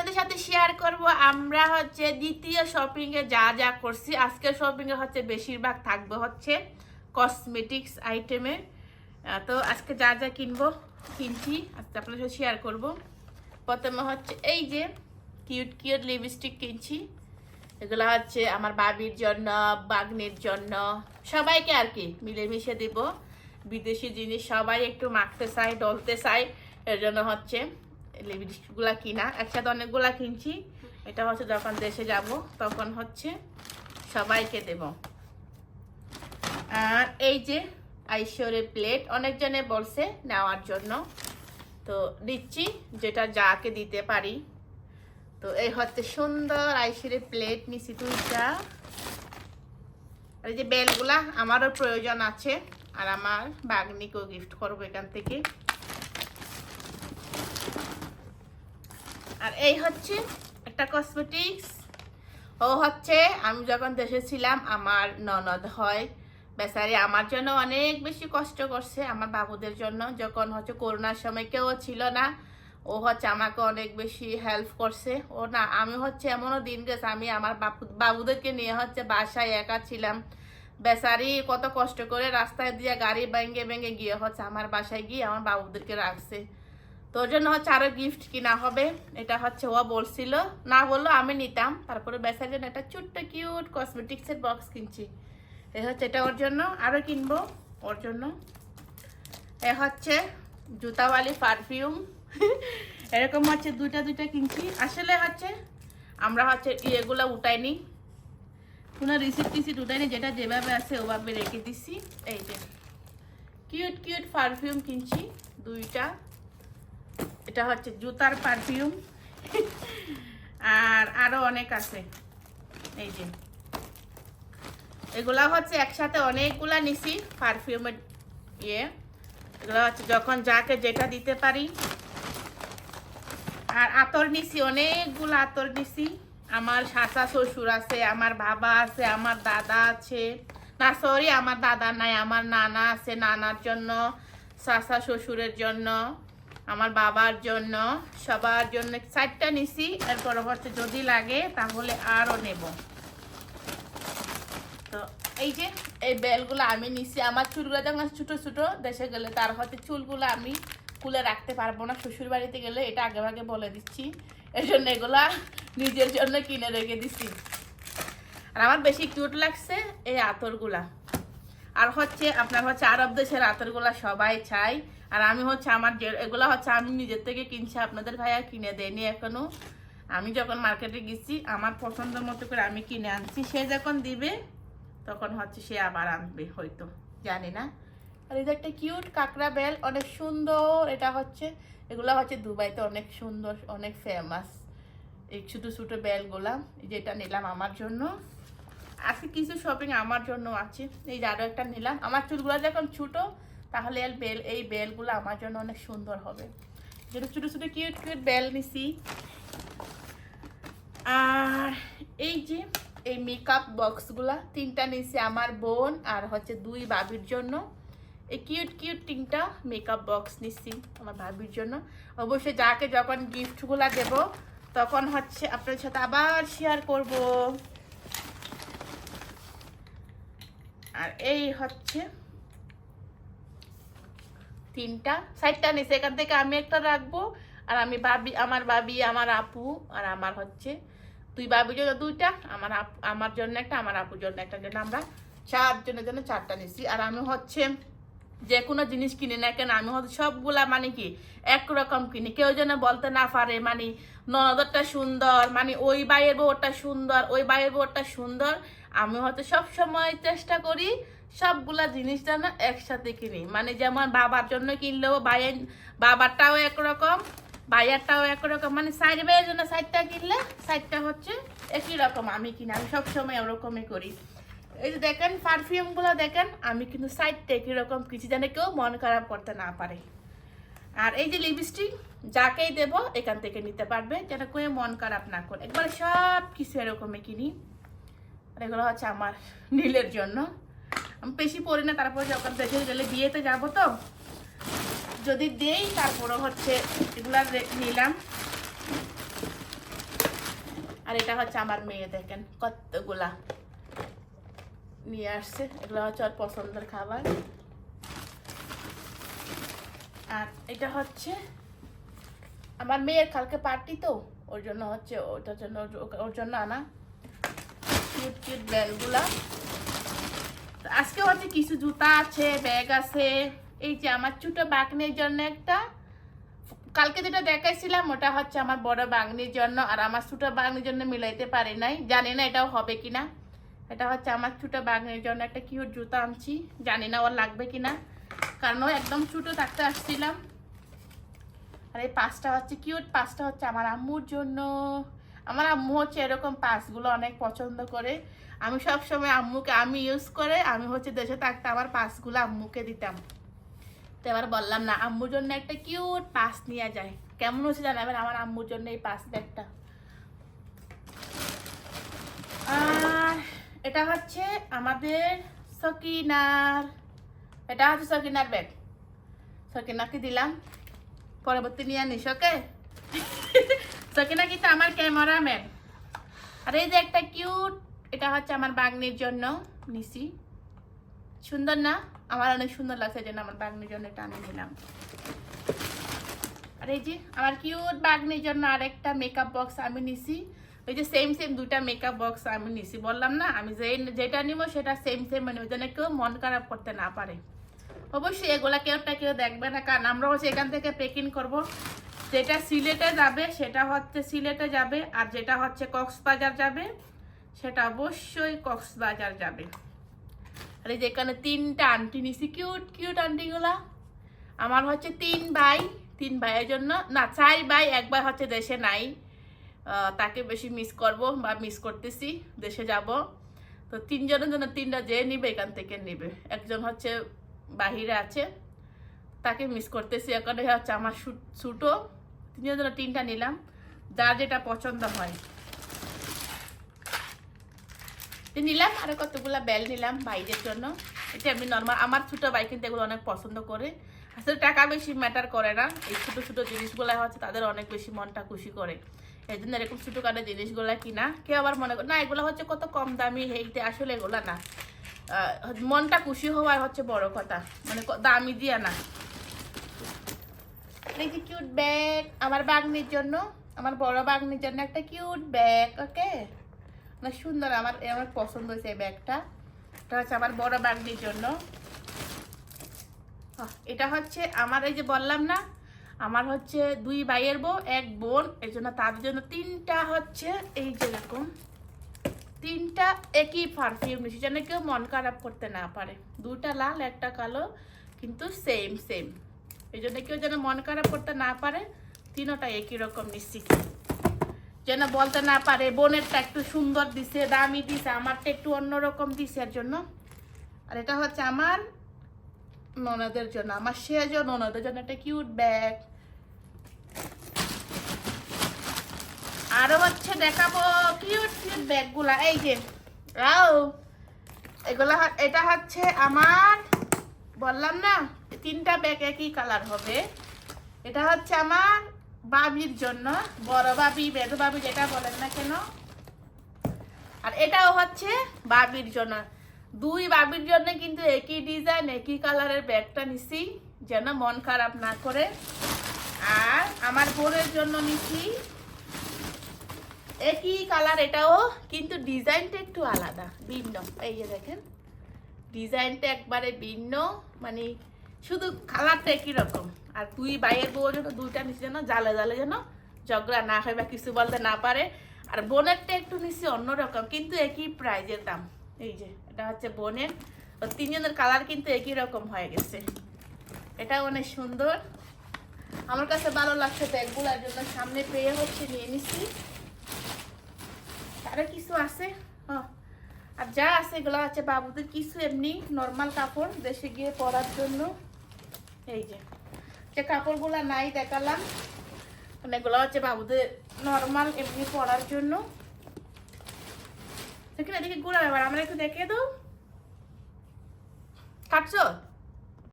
আপনাদের সাথে শেয়ার করব। আমরা হচ্ছে দ্বিতীয় শপিং এ যা যা করছি, আজকের শপিং এ হচ্ছে বেশিরভাগ থাকবে হচ্ছে কসমেটিক্স আইটেমে তো আজকে যা যা কিনবো, কিনছি, আজকে আপনাদের সাথে শেয়ার করব। প্রথমে হচ্ছে এই যে কিউট কিউট লিপস্টিক কিনছি। এগুলো হচ্ছে আমার বাবির জন্য, বাগনির জন্য, সবাইকে আর কি মিলেমিশে দেব। বিদেশি জিনিস সবাই একটু মাখতে চাই ডলতে চাই এর জন্য হচ্ছে লিপস্টিকগুলা কিনা। একসাথে অনেকগুলা কিনছি। এটা হচ্ছে যখন দেশে যাব, তখন হচ্ছে সবাইকে দেব। আর এই যে আইশ্বরের প্লেট অনেকজনে বলছে নেওয়ার জন্য। তো দিচ্ছি, যেটা যাকে দিতে পারি। তো এই হচ্ছে সুন্দর আইশ্বরের প্লেট নিছি দুইটা। আর এই যে বেলগুলা, আমারও প্রয়োজন আছে। আর আমার বাগনিকেও গিফট করব এখান থেকে। আর এই হচ্ছে একটা কসমেটিক্স ও হচ্ছে, আমি যখন দেশে ছিলাম, আমার ননদ হয়। বেচারি আমার জন্য অনেক বেশি কষ্ট করছে, আমার বাবুদের জন্য। যখন হচ্ছে করোনার সময় কেউ ছিল না, ও হচ্ছে আমাকে অনেক বেশি হেল্প করছে। ও না, আমি হচ্ছে এমনও দিন গেছে, আমি আমার বাপু, বাবুদেরকে নিয়ে হচ্ছে বাসায় একা ছিলাম। বেচারি কত কষ্ট করে রাস্তায় দিয়ে গাড়ি ভেঙে ভেঙে গিয়ে হচ্ছে আমার বাসায় গিয়ে আমার বাবুদেরকে রাখছে। তোর জন্য হচ্ছে আরও গিফট কিনা হবে, এটা হচ্ছে ও বলছিল। না বলল, আমি নিতাম। তারপরে বেচার জন্য একটা ছোট্ট কিউট কসমেটিক্সের বক্স কিনছি। এ হচ্ছে এটা ওর জন্য। আরও কিনবো ওর জন্য। এ হচ্ছে জুতাওয়ালি পারফিউম এরকম হচ্ছে দুইটা দুইটা কিনছি। আসলে হচ্ছে আমরা হচ্ছে ইয়েগুলো উঠাইনি। কোনো রিসিপ্ট টিসিট উঠাইনি, যেটা যেভাবে আছে ওভাবে রেখে দিছি। এই যে কিউট কিউট পারফিউম কিনছি, দুইটা। এটা হচ্ছে জুতার পারফিউম আর আরও অনেক আছে। এই যে। এগুলা হচ্ছে একসাথে অনেকগুলা নিছি পারফিউমের ইয়ে। এগুলো হচ্ছে যখন যাকে যেটা দিতে পারি। আর আতর নিছি, অনেকগুলো আতর নিছি। আমার শাশা শ্বশুর আছে, আমার বাবা আছে, আমার দাদা আছে। না সরি আমার দাদা নাই, আমার নানা আছে, নানার জন্য শাশা শ্বশুরের জন্য। আমার বাবার জন্য, সবার জন্য চারটা নিছি, এরপর হচ্ছে যদি লাগে তাহলে আরও নেব। তো এই যে, এই বেলগুলো আমি নিছি। আমার চুলগুলো যখন ছোটো ছোটো, দেশে গেলে তার হয়তো চুলগুলো আমি খুলে রাখতে পারব না। শ্বশুর বাড়িতে গেলে এটা আগে আগে বলে দিচ্ছি। এই জন্য এগুলা নিজের জন্য কিনে রেখে দিছি। আর আমার বেশি কিউট লাগছে এই আতরগুলা। আর হচ্ছে আপনার হচ্ছে আরব দেশের আতরগুলা সবাই চাই আর আমি হচ্ছে আমার যে এগুলা হচ্ছে আমি নিজের থেকে কিনছি, আপনাদের ভাইয়া কিনে দেয়নি এখনও। আমি যখন মার্কেটে গেছি, আমার পছন্দ মতো করে আমি কিনে আনছি। সে যখন দিবে, তখন হচ্ছে সে আবার আনবে হয়তো, জানি না। আর যে একটা কিউট কাঁকড়া বেল, অনেক সুন্দর। এটা হচ্ছে এগুলো হচ্ছে দুবাইতে অনেক সুন্দর, অনেক ফেমাস এই ছোটো ছোটো বেলগুলা যেটা নিলাম আমার জন্য। আজকে কিছু শপিং আমার জন্য আছে। এই যে আরও একটা নিলাম। আমার চুলগুলো যখন ছোটো, তাহলে এই বেল, এই বেলগুলো আমার জন্য অনেক সুন্দর হবে। যেটা ছোটো ছোটো কিউট কিউট বেল নিছি। আর এই যে, এই মেকআপ বক্সগুলা তিনটা নিছি আমার বোন আর হচ্ছে দুই বাবির জন্য। এই কিউট কিউট তিনটা মেকআপ বক্স নিচ্ছি আমার ভাবির জন্য। অবশ্যই যাকে যখন গিফটগুলা দেব, তখন হচ্ছে আপনাদের সাথে আবার শেয়ার করব। আর এই হচ্ছে তিনটা সাইডটা নিচে এখান থেকে আমি একটা রাখব, আর আমি বাবি আমার বাবি আমার আপু, আর আমার হচ্ছে দুই বাবির জন্য দুইটা, আমার আমার জন্য একটা, আমার আপুর জন্য একটা। জন্য আমরা চারজনের জন্য চারটা নিছি। আর আমি হচ্ছে যে কোনো জিনিস কিনি না কেন, আমি হয়তো সবগুলা মানে কি একরকম কিনি। কেউ যেন বলতে না পারে মানে ননদরটা সুন্দর মানে ওই বাইয়ের বউটা সুন্দর, ওই বাইয়ের বউটা সুন্দর আমি হয়তো সব সময় চেষ্টা করি সবগুলা জিনিস যেন একসাথে কিনি। মানে যেমন বাবার জন্য কিনলেও ভাইয়ের বাবারটাও একরকম ভাইয়ারটাও একরকম। মানে সাইড ভাইয়ের জন্য সাইডটা কিনলে সাইডটা হচ্ছে একই রকম, আমি কিনি, আমি সবসময় ওরকমই করি। এই যে দেখেন পারফিউমগুলো দেখেন, আমি কিন্তু সাইডটা একই রকম কিছু যেন কেউ মন খারাপ করতে না পারে। আর এই যে লিপস্টিক যাকেই দেব এখান থেকে নিতে পারবে যেন কেউ মন খারাপ না করে। একবারে সব কিছু এরকমই কিনি। আর এগুলো হচ্ছে আমার নীলের জন্য। আমি বেশি পড়ি না, তারপর যখন দেশে গেলে বিয়েতে যাব তো। যদি দেই তারপরে হচ্ছে এগুলা নিলাম। আর এটা হচ্ছে আমার মেয়ে, দেখেন কতগুলা নিয়ে আসছে। এগুলো হচ্ছে ওর পছন্দের খাবার। আর এটা হচ্ছে আমার মেয়ের কালকে পার্টি তো, ওর জন্য হচ্ছে ওটার জন্য ওর জন্য আনা। কিউট কিউট ব্যাগগুলা আজকে হচ্ছে কিছু জুতা আছে ব্যাগ আছে। এই যে আমার ছোট বাগনির জন্য একটা। কালকে যেটা দেখাইছিলাম, ওটা হচ্ছে আমার বড় বাগনির জন্য, আর আমার ছোট বাগনির জন্য মিলাইতে পারি নাই। জানি না এটাও হবে কিনা। এটা হচ্ছে আমার ছোট বাগনির জন্য একটা কিউট জুতা আনছি। জানি না ওর লাগবে কিনা, কারণ একদম ছোটো থাকতে আসছিলাম। আর এই পাঁচটা হচ্ছে কিউট পাঁচটা হচ্ছে আমার আম্মুর জন্য। আমার আম্মু হচ্ছে এরকম পাসগুলো অনেক পছন্দ করে। আমি সব সময় আম্মুকে, আমি ইউজ করে, আমি হচ্ছে দেশে থাকতে আমার পাসগুলো আম্মুকে দিতাম। তো এবার বললাম না, আম্মুর জন্য একটা কিউট পাস নিয়ে যায় কেমন হচ্ছে জানাবেন আমার আম্মুর জন্য এই পাস ব্যাগটা আর এটা হচ্ছে আমাদের সকিনার। এটা হচ্ছে সকিনার ব্যাগ সকিনাকে দিলাম। পরবর্তী নিয়ে আনিস ওকে সকিনা কিন্তু আমার ক্যামেরাম্যান। আর এই যে একটা কিউট, এটা হচ্ছে আমার বাগনির জন্য নিছি সুন্দর না? আমার অনেক সুন্দর লাগছে যেন আমার বাগনির জন্য এটা আমি নিলাম আর এই যে আমার কিউট বাগনির জন্য আরেকটা মেকআপ বক্স আমি নিছি। ওই যে সেম সেম দুইটা মেকআপ বক্স আমি নিছি। বললাম না, আমি যে যেটা নিব সেটা সেম সেম মানে ওই জন্য কেউ মন খারাপ করতে না পারে। অবশ্যই এগুলা কেউটা কেউ দেখবে না, কারণ আমরা হচ্ছে এখান থেকে প্যাকিং করব। যেটা সিলেটে যাবে, সেটা হচ্ছে সিলেটে যাবে, আর যেটা হচ্ছে কক্সবাজার যাবে, সেটা অবশ্যই কক্সবাজার যাবে। আর এই যে এখানে তিনটা আন্টি নিছি, কিউট কিউট আন্টিগুলা। আমার হচ্ছে তিন ভাই, তিন ভাইয়ের জন্য। না, চার ভাই, এক ভাই হচ্ছে দেশে নাই। তাকে বেশি মিস করব বা মিস করতেছি, দেশে যাব। তো তিনজনের জন্য তিনটা যে নিবে, এখান থেকে নিবে। একজন হচ্ছে বাহিরে আছে, তাকে মিস করতেছি। এখানে হচ্ছে আমার ছুটো তিনজনের জন্য তিনটা নিলাম, যার যেটা পছন্দ হয়। নিলাম, আরও কতগুলা বেল নিলাম বাইরের জন্য। এটা এমনি নর্মাল আমার ছোট ভাই কিন্তু এগুলো অনেক পছন্দ করে। আসলে টাকা বেশি ম্যাটার করে না। এই ছোটো ছোটো জিনিসগুলো হচ্ছে তাদের অনেক বেশি মনটা খুশি করে। এই জন্য এরকম ছোটো কাটো জিনিসগুলো কিনা, কেউ আবার মনে করে, না, এগুলো হচ্ছে কত কম দামি এইতে আসলে এগুলো না। মনটা খুশি হওয়ার হচ্ছে বড় কথা। মানে দামি দিয়া না। এই যে কিউট ব্যাগ আমার বাগনির জন্য, আমার বড় বাগনির জন্য একটা কিউট ব্যাগ ওকে? অনেক সুন্দর আমার আমার পছন্দ হয়েছে এই ব্যাগটা। এটা হচ্ছে আমার বড় বাগনির জন্য। এটা হচ্ছে আমার, এই যে বললাম না, আমার হচ্ছে দুই ভাইয়ের বউ, এক বোন, এই জন্য তাদের জন্য তিনটা হচ্ছে, এই যে এরকম তিনটা একই পারফিউম যেন কেউ মন খারাপ করতে না পারে। দুটা লাল, একটা কালো, কিন্তু সেম সেম এই জন্য কেউ যেন মন খারাপ করতে না পারে, তিনোটা একই রকম নিশ্চিত। যেন বলতে না পারে, বোনেরটা একটু সুন্দর দিছে, দামি দিছে, আমারটা একটু অন্যরকম দিছে এর জন্য। আর এটা হচ্ছে আমার ননদের জন্য, আমার সেজ ননদের জন্য একটা কিউট ব্যাগ আরও হচ্ছে দেখাবো কিউট কিউট ব্যাগগুলা এই যে এগুলা এটা হচ্ছে আমার, বললাম না? তিনটা ব্যাগ একই কালার হবে। এটা হচ্ছে আমার বাবির জন্য, বড় বাবি, বেদ বাবি যেটা বলেন না কেন। আর এটাও হচ্ছে বাবির জন্য। দুই বাবির জন্য কিন্তু একই ডিজাইন একই কালারের ব্যাগটা নিছি, যেন মন খারাপ না করে। আর আমার বোনের জন্য নিছি। একই কালার এটাও কিন্তু ডিজাইনটা একটু আলাদা, ভিন্ন। এই যে দেখেন ডিজাইনটা একবারে ভিন্ন মানে শুধু কালারটা একই রকম। আর তুই বাইয়ের বউ যেন দুইটা নিচে যেন জালে জালে যেন ঝগড়া না হয় বা কিছু বলতে না পারে। আর বোনেরটা একটু নিচে অন্যরকম, কিন্তু একই প্রাইজের দাম। এই যে, এটা হচ্ছে বোনের। ও তিনজনের কালার কিন্তু একই রকম হয়ে গেছে। এটা অনেক সুন্দর। আমার কাছে ভালো লাগছে ব্যাগগুলোর জন্য। সামনে পেয়ে হচ্ছে, নিয়ে নিছি। আরও কিছু আছে? হ্যাঁ আর যা আছে, এগুলো আছে বাবুদের কিছু এমনি নর্মাল কাপড়, দেশে গিয়ে পরার জন্য। এই যে যে কাপড়গুলো নাই দেখালাম। মানে এগুলো হচ্ছে বাবুদের নর্মাল এমনি পরার জন্য। দেখি না দেখি ঘুরা ব্যাপার আমরা একটু দেখে দাও কাটছো?